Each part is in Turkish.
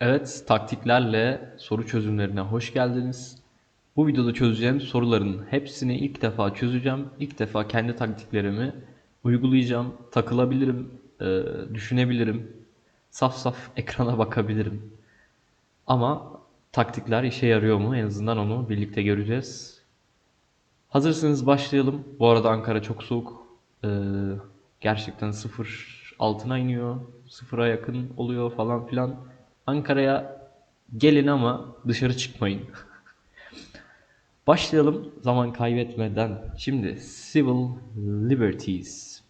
Evet, taktiklerle soru çözümlerine hoş geldiniz. Bu videoda çözeceğim soruların hepsini ilk defa çözeceğim. İlk defa kendi taktiklerimi uygulayacağım. Takılabilirim, e, düşünebilirim. Saf saf ekrana bakabilirim. Ama taktikler işe yarıyor mu? En azından onu birlikte göreceğiz. Hazırsanız başlayalım. Bu arada Ankara çok soğuk. Ee, gerçekten sıfır altına iniyor. Sıfıra yakın oluyor falan filan. Ankara'ya gelin ama dışarı çıkmayın. Başlayalım zaman kaybetmeden. Şimdi Civil Liberties.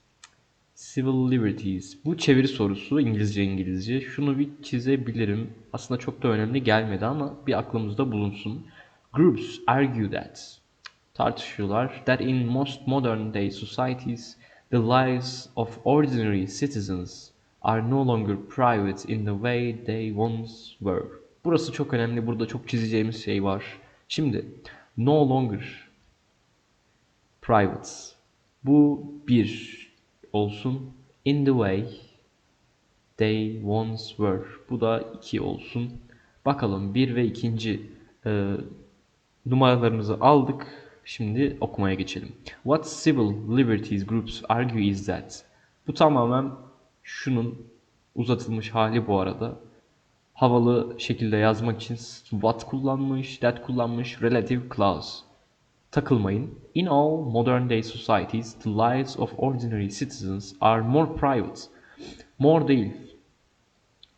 Civil Liberties. Bu çeviri sorusu İngilizce İngilizce. Şunu bir çizebilirim. Aslında çok da önemli gelmedi ama bir aklımızda bulunsun. Groups argue that tartışıyorlar that in most modern day societies the lives of ordinary citizens are no longer private in the way they once were. Burası çok önemli. Burada çok çizeceğimiz şey var. Şimdi no longer private. Bu bir olsun. In the way they once were. Bu da iki olsun. Bakalım bir ve ikinci e, numaralarımızı aldık. Şimdi okumaya geçelim. What civil liberties groups argue is that. Bu tamamen şunun uzatılmış hali bu arada. Havalı şekilde yazmak için what kullanmış, that kullanmış, relative clause. Takılmayın. In all modern day societies, the lives of ordinary citizens are more private. More değil.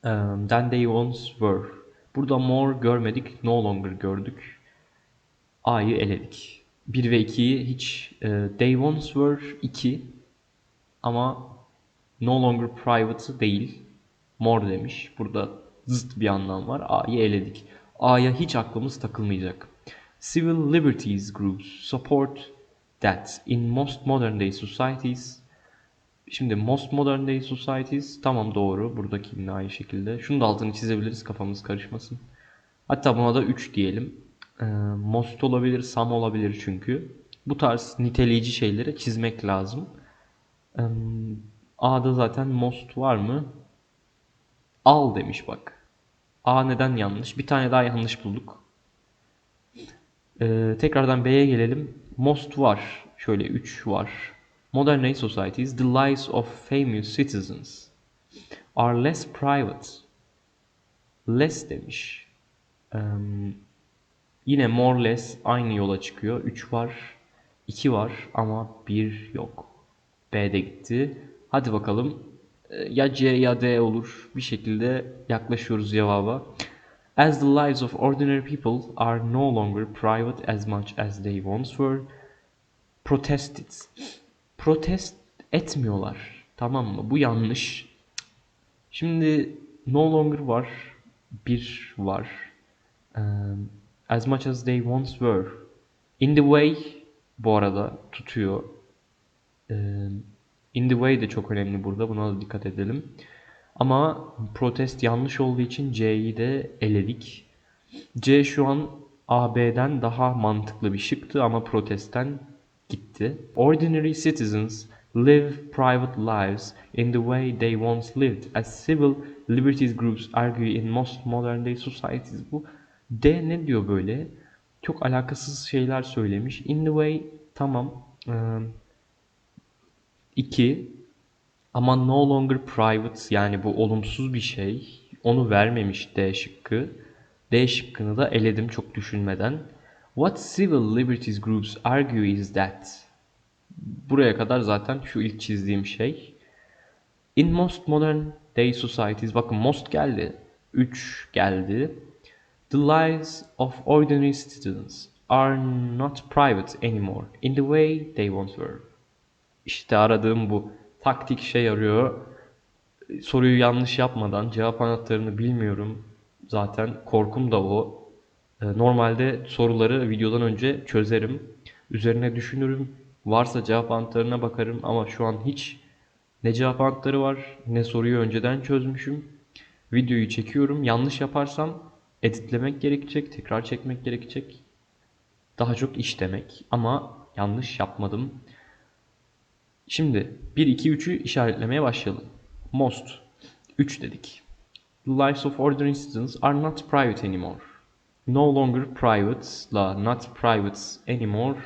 Um, than they once were. Burada more görmedik, no longer gördük. A'yı eledik. 1 ve 2'yi hiç e, they once were 2 ama no longer private değil. More demiş. Burada zıt bir anlam var. A'yı eledik. A'ya hiç aklımız takılmayacak. Civil liberties groups support that in most modern day societies Şimdi most modern day societies tamam doğru. Buradaki yine aynı şekilde. Şunu da altını çizebiliriz kafamız karışmasın. Hatta buna da 3 diyelim. Ee, most olabilir, some olabilir çünkü. Bu tarz niteleyici şeyleri çizmek lazım. A'da zaten most var mı? Al demiş bak. A neden yanlış? Bir tane daha yanlış bulduk. Ee, tekrardan B'ye gelelim. Most var. Şöyle 3 var. Modern day societies, the lives of famous citizens are less private. Less demiş. Ee, Yine more less aynı yola çıkıyor. 3 var, 2 var ama 1 yok. B de gitti. Hadi bakalım. Ee, Ya C ya D olur. Bir şekilde yaklaşıyoruz cevaba. As the lives of ordinary people are no longer private as much as they once were, protested. Protest etmiyorlar. Tamam mı? Bu yanlış. Şimdi no longer var. Bir var. Um, as much as they once were. In the way bu arada tutuyor. Ee, in the way de çok önemli burada. Buna da dikkat edelim. Ama protest yanlış olduğu için C'yi de eledik. C şu an AB'den daha mantıklı bir şıktı ama protesten gitti. Ordinary citizens live private lives in the way they once lived as civil liberties groups argue in most modern day societies. Bu D ne diyor böyle? Çok alakasız şeyler söylemiş. In the way tamam. 2 ama no longer private yani bu olumsuz bir şey. Onu vermemiş D şıkkı. D şıkkını da eledim çok düşünmeden. What civil liberties groups argue is that. Buraya kadar zaten şu ilk çizdiğim şey. In most modern day societies bakın most geldi. 3 geldi. The lives of ordinary citizens are not private anymore in the way they once were. İşte aradığım bu. Taktik şey yarıyor. Soruyu yanlış yapmadan cevap anahtarını bilmiyorum. Zaten korkum da o. Ee, Normalde soruları videodan önce çözerim. Üzerine düşünürüm. Varsa cevap anahtarına bakarım ama şu an hiç ne cevap anahtarı var ne soruyu önceden çözmüşüm. Videoyu çekiyorum. Yanlış yaparsam editlemek gerekecek, tekrar çekmek gerekecek. Daha çok iş demek ama yanlış yapmadım. Şimdi 1 2 3'ü işaretlemeye başlayalım. Most 3 dedik. The lives of ordinary citizens are not private anymore. No longer private'la not privates anymore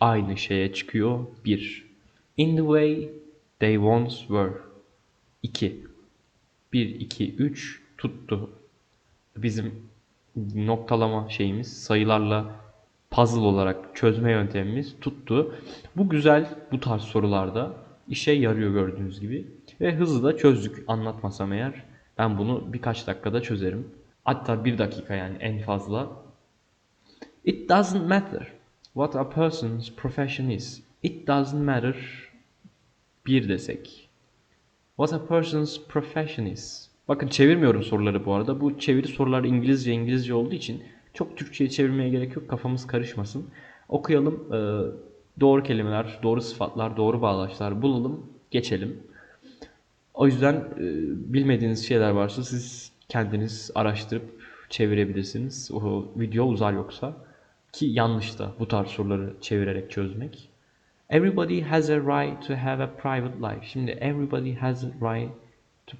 aynı şeye çıkıyor. 1. In the way they once were. 2. 1, 2, 3 tuttu. Bizim noktalama şeyimiz sayılarla puzzle olarak çözme yöntemimiz tuttu. Bu güzel bu tarz sorularda işe yarıyor gördüğünüz gibi. Ve hızlı da çözdük anlatmasam eğer. Ben bunu birkaç dakikada çözerim. Hatta bir dakika yani en fazla. It doesn't matter what a person's profession is. It doesn't matter bir desek. What a person's profession is. Bakın çevirmiyorum soruları bu arada. Bu çeviri soruları İngilizce İngilizce olduğu için çok Türkçe'ye çevirmeye gerek yok. Kafamız karışmasın. Okuyalım. Ee, doğru kelimeler, doğru sıfatlar, doğru bağlaçlar bulalım. Geçelim. O yüzden e, bilmediğiniz şeyler varsa siz kendiniz araştırıp çevirebilirsiniz. O video uzar yoksa. Ki yanlış da bu tarz soruları çevirerek çözmek. Everybody has a right to have a private life. Şimdi everybody has a right to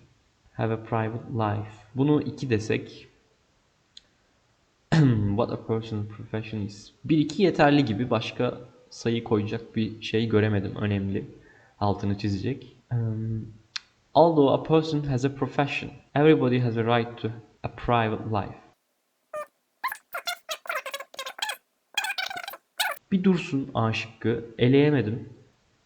have a private life. Bunu iki desek what a person's profession is. Bir iki yeterli gibi başka sayı koyacak bir şey göremedim önemli. Altını çizecek. Um, although a person has a profession, everybody has a right to a private life. Bir dursun A şıkkı. Eleyemedim.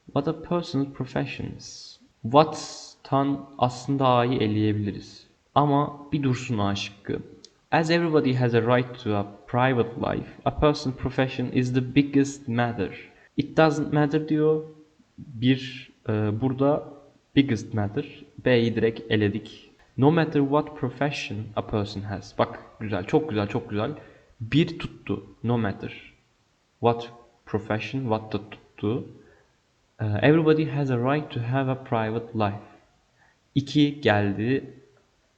What a person's profession is. What'tan aslında A'yı eleyebiliriz. Ama bir dursun A şıkkı. As everybody has a right to a private life, a person's profession is the biggest matter. It doesn't matter diyor. Bir e, burada biggest matter. B'yi direkt eledik. No matter what profession a person has. Bak güzel, çok güzel, çok güzel. Bir tuttu. No matter what profession, what da tuttu. Uh, everybody has a right to have a private life. 2 geldi.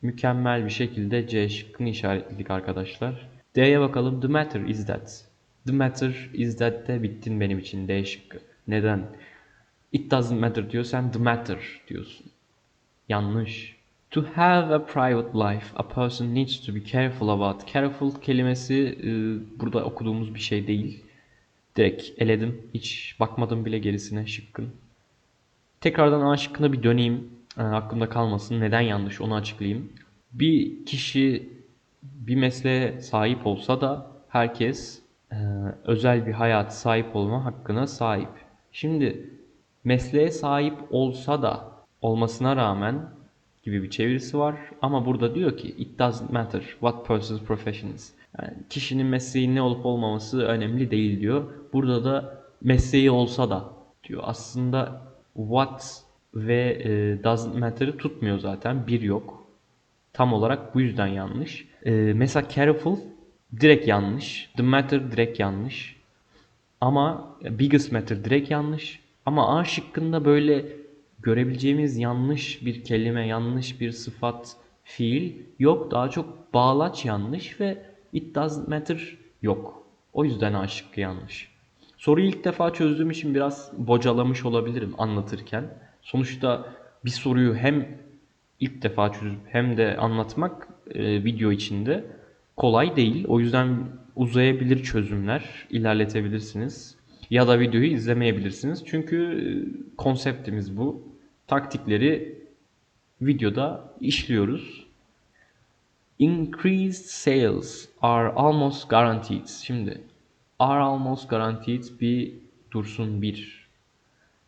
Mükemmel bir şekilde C şıkkını işaretledik arkadaşlar. D'ye bakalım. The matter is that. The matter is that de bittin benim için D şıkkı. Neden? It doesn't matter diyorsan the matter diyorsun. Yanlış. To have a private life, a person needs to be careful about. Careful kelimesi e, burada okuduğumuz bir şey değil. Direkt eledim. Hiç bakmadım bile gerisine şıkkın. Tekrardan A şıkkına bir döneyim. E, aklımda kalmasın. Neden yanlış onu açıklayayım. Bir kişi bir mesleğe sahip olsa da herkes e, özel bir hayat sahip olma hakkına sahip. Şimdi mesleğe sahip olsa da olmasına rağmen gibi bir çevirisi var. Ama burada diyor ki it doesn't matter what person's profession is. Yani kişinin mesleği ne olup olmaması önemli değil diyor. Burada da mesleği olsa da diyor. Aslında what ve e, doesn't matter'ı tutmuyor zaten. Bir yok. Tam olarak bu yüzden yanlış. E, mesela careful direkt yanlış. The matter direkt yanlış. Ama biggest matter direkt yanlış. Ama A şıkkında böyle görebileceğimiz yanlış bir kelime, yanlış bir sıfat, fiil yok. Daha çok bağlaç yanlış ve it doesn't matter yok. O yüzden A şıkkı yanlış. Soruyu ilk defa çözdüğüm için biraz bocalamış olabilirim anlatırken. Sonuçta bir soruyu hem ilk defa çözüp hem de anlatmak e, video içinde kolay değil. O yüzden uzayabilir çözümler, ilerletebilirsiniz. Ya da videoyu izlemeyebilirsiniz. Çünkü e, konseptimiz bu. Taktikleri videoda işliyoruz. Increased sales are almost guaranteed. Şimdi are almost guaranteed bir dursun bir.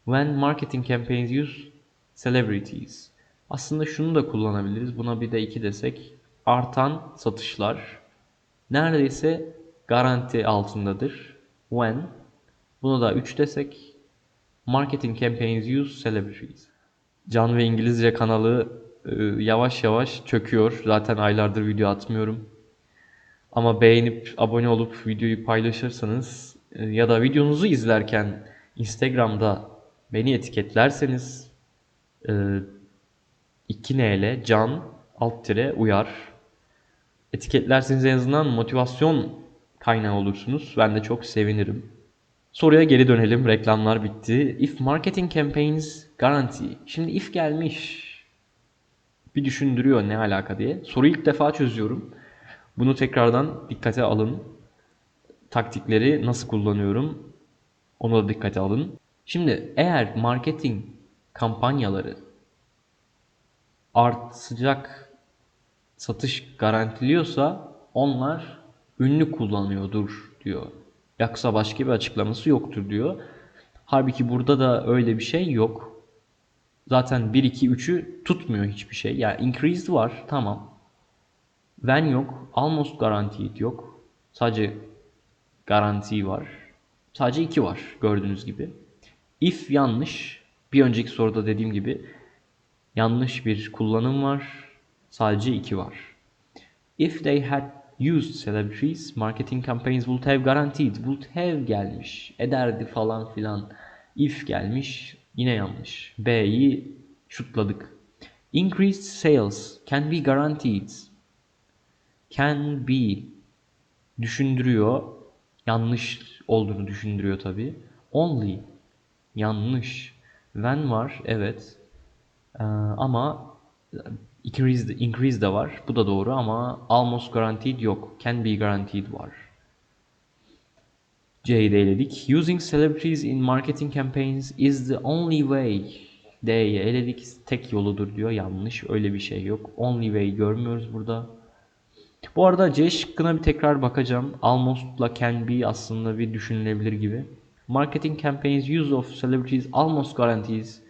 When marketing campaigns use celebrities. Aslında şunu da kullanabiliriz. Buna bir de iki desek. Artan satışlar neredeyse garanti altındadır. When Buna da 3 desek. Marketing campaigns use celebrities. Can ve İngilizce kanalı e, yavaş yavaş çöküyor. Zaten aylardır video atmıyorum. Ama beğenip abone olup videoyu paylaşırsanız e, ya da videonuzu izlerken Instagram'da beni etiketlerseniz e, 2N ile can alt tire uyar. Etiketlerseniz en azından motivasyon kaynağı olursunuz. Ben de çok sevinirim. Soruya geri dönelim. Reklamlar bitti. If marketing campaigns guarantee. Şimdi if gelmiş. bir düşündürüyor ne alaka diye. Soruyu ilk defa çözüyorum. Bunu tekrardan dikkate alın. Taktikleri nasıl kullanıyorum onu da dikkate alın. Şimdi eğer marketing kampanyaları artacak satış garantiliyorsa onlar ünlü kullanıyordur diyor. Yoksa başka bir açıklaması yoktur diyor. Halbuki burada da öyle bir şey yok. Zaten 1 2 3'ü tutmuyor hiçbir şey. Yani increased var tamam. When yok. Almost guaranteed yok. Sadece garanti var. Sadece 2 var gördüğünüz gibi. If yanlış. Bir önceki soruda dediğim gibi yanlış bir kullanım var. Sadece 2 var. If they had used celebrities, marketing campaigns would have guaranteed. Would have gelmiş. Ederdi falan filan. If gelmiş. Yine yanlış. B'yi şutladık. Increased sales can be guaranteed. Can be düşündürüyor. Yanlış olduğunu düşündürüyor tabi. Only yanlış. When var evet. Ee, ama increase, increase de var. Bu da doğru ama almost guaranteed yok. Can be guaranteed var. C'yi de eledik. Using celebrities in marketing campaigns is the only way. D'yi eledik. Tek yoludur diyor. Yanlış. Öyle bir şey yok. Only way görmüyoruz burada. Bu arada C şıkkına bir tekrar bakacağım. Almost'la can be aslında bir düşünülebilir gibi. Marketing campaigns use of celebrities almost guarantees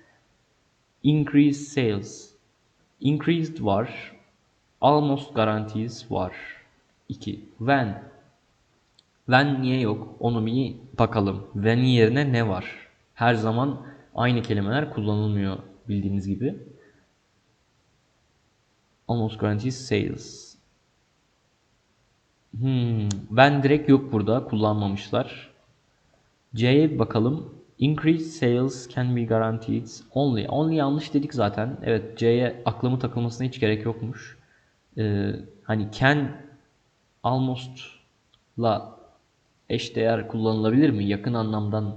increased sales. Increased var. Almost guarantees var. 2. When. When niye yok? Onu bir bakalım. When yerine ne var? Her zaman aynı kelimeler kullanılmıyor bildiğiniz gibi. Almost guarantees sales. Hmm, ben direkt yok burada. Kullanmamışlar. C'ye bakalım. Increased sales can be guaranteed only. Only yanlış dedik zaten. Evet C'ye aklımı takılmasına hiç gerek yokmuş. Ee, hani can almost'la eşdeğer kullanılabilir mi? Yakın anlamdan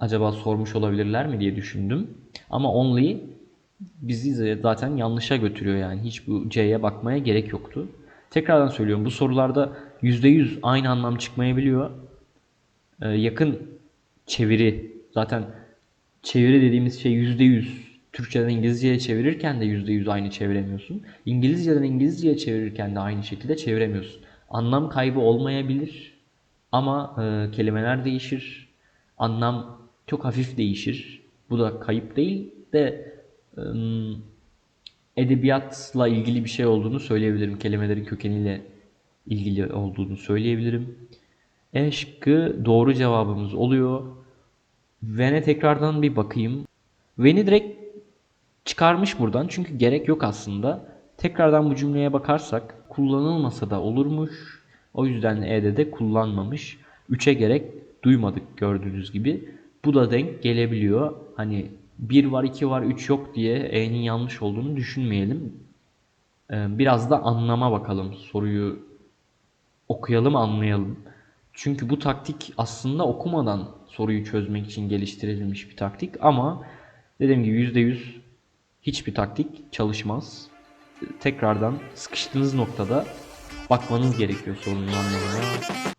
acaba sormuş olabilirler mi diye düşündüm. Ama only bizi zaten yanlışa götürüyor yani. Hiç bu C'ye bakmaya gerek yoktu. Tekrardan söylüyorum bu sorularda %100 aynı anlam çıkmayabiliyor. Ee, yakın çeviri zaten çeviri dediğimiz şey %100 Türkçeden İngilizceye çevirirken de %100 aynı çeviremiyorsun. İngilizceden İngilizceye çevirirken de aynı şekilde çeviremiyorsun. Anlam kaybı olmayabilir ama e, kelimeler değişir. Anlam çok hafif değişir. Bu da kayıp değil de e, edebiyatla ilgili bir şey olduğunu söyleyebilirim. Kelimelerin kökeniyle ilgili olduğunu söyleyebilirim. E şıkkı doğru cevabımız oluyor. V'ne tekrardan bir bakayım. V'ni direkt çıkarmış buradan çünkü gerek yok aslında. Tekrardan bu cümleye bakarsak kullanılmasa da olurmuş. O yüzden E'de de kullanmamış. 3'e gerek duymadık gördüğünüz gibi. Bu da denk gelebiliyor. Hani 1 var 2 var 3 yok diye E'nin yanlış olduğunu düşünmeyelim. Ee, Biraz da anlama bakalım. Soruyu okuyalım anlayalım. Çünkü bu taktik aslında okumadan soruyu çözmek için geliştirilmiş bir taktik ama dediğim gibi %100 hiçbir taktik çalışmaz. Tekrardan sıkıştığınız noktada bakmanız gerekiyor sorunun anlamına.